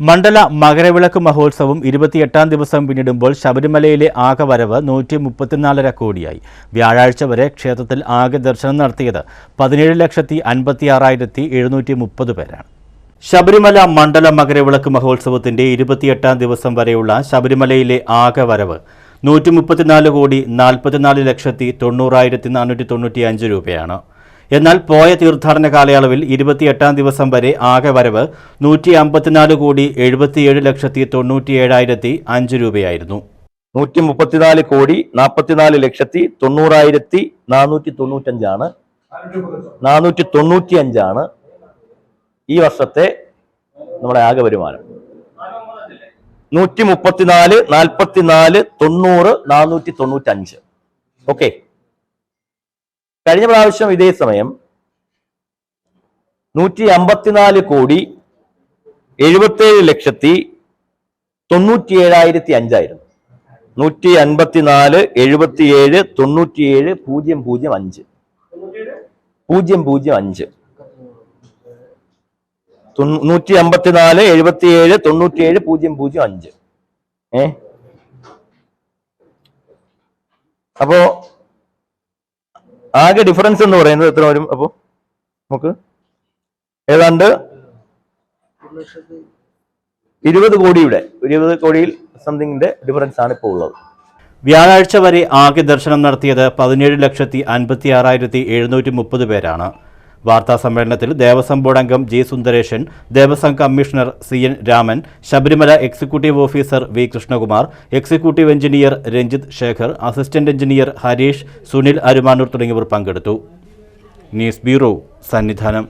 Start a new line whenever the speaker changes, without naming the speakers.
മണ്ഡല മകരവിളക്ക് മഹോത്സവം ഇരുപത്തിയെട്ടാം ദിവസം പിന്നിടുമ്പോൾ ശബരിമലയിലെ ആകെ വരവ് നൂറ്റി മുപ്പത്തിനാലര കോടിയായി വ്യാഴാഴ്ച വരെ ക്ഷേത്രത്തിൽ ആകെ ദർശനം നടത്തിയത് പതിനേഴ് ലക്ഷത്തി അൻപത്തി ആറായിരത്തി എഴുന്നൂറ്റി മുപ്പത് പേരാണ്. ശബരിമല മണ്ഡല മകരവിളക്ക് മഹോത്സവത്തിന്റെ ഇരുപത്തിയെട്ടാം ദിവസം വരെയുള്ള ശബരിമലയിലെ ആകെ വരവ് നൂറ്റി മുപ്പത്തിനാല് കോടി നാൽപ്പത്തിനാല് ലക്ഷത്തി തൊണ്ണൂറായിരത്തി നാനൂറ്റി തൊണ്ണൂറ്റി അഞ്ച് രൂപയാണ്. എന്നാൽ പോയ തീർത്ഥാടന കാലയളവിൽ ഇരുപത്തിയെട്ടാം ദിവസം വരെ ആകെ വരവ് നൂറ്റി അമ്പത്തിനാല് കോടി എഴുപത്തിയേഴ് ലക്ഷത്തി തൊണ്ണൂറ്റിയേഴായിരത്തി അഞ്ച് രൂപയായിരുന്നു.
നൂറ്റി മുപ്പത്തിനാല് കോടി നാൽപ്പത്തിനാല് ലക്ഷത്തി തൊണ്ണൂറായിരത്തി നാനൂറ്റി തൊണ്ണൂറ്റഞ്ചാണ്. നാനൂറ്റി തൊണ്ണൂറ്റി അഞ്ചാണ് ഈ വർഷത്തെ നമ്മുടെ ആകെ വരുമാനം. നൂറ്റി മുപ്പത്തിനാല് നാൽപ്പത്തിനാല് തൊണ്ണൂറ് നാനൂറ്റി തൊണ്ണൂറ്റഞ്ച്. ഓക്കെ. കഴിഞ്ഞ പ്രാവശ്യം ഇതേ സമയം നൂറ്റി അമ്പത്തിനാല് കോടി എഴുപത്തേഴ് ലക്ഷത്തി തൊണ്ണൂറ്റിയേഴായിരത്തി അഞ്ചായിരുന്നു. നൂറ്റി അൻപത്തിനാല് എഴുപത്തിയേഴ് തൊണ്ണൂറ്റിയേഴ് പൂജ്യം പൂജ്യം അഞ്ച്. പൂജ്യം പൂജ്യം അഞ്ച്. നൂറ്റി അമ്പത്തിനാല് എഴുപത്തിയേഴ് തൊണ്ണൂറ്റിയേഴ് പൂജ്യം പൂജ്യം അഞ്ച്. ഏ? അപ്പോ ആകെ ഡിഫറൻസ് എന്ന് പറയുന്നത് എത്ര വരും? അപ്പോ നമുക്ക് ഏതാണ്ട് ഇരുപത് കോടിയുടെ ഇരുപത് കോടിയിൽ സംതിങ്ങിന്റെ ഡിഫറൻസ് ആണ് ഇപ്പോൾ ഉള്ളത്.
വ്യാഴാഴ്ച വരെ ആകെ ദർശനം നടത്തിയത് പതിനേഴ് ലക്ഷത്തി അൻപത്തി ആറായിരത്തി എഴുന്നൂറ്റി മുപ്പത് പേരാണ്. വാർത്താ സമ്മേളനത്തിൽ ദേവസ്വം ബോർഡ് അംഗം G Sundaresan Devaswom commissioner C N Raman Sabarimala executive officer V Krishnakumar executive engineer Ranjith Shekhar assistant engineer Harish Sunil Arumanoor തുടങ്ങിയവർ പങ്കെടുത്തു. News bureau Sannidhanam.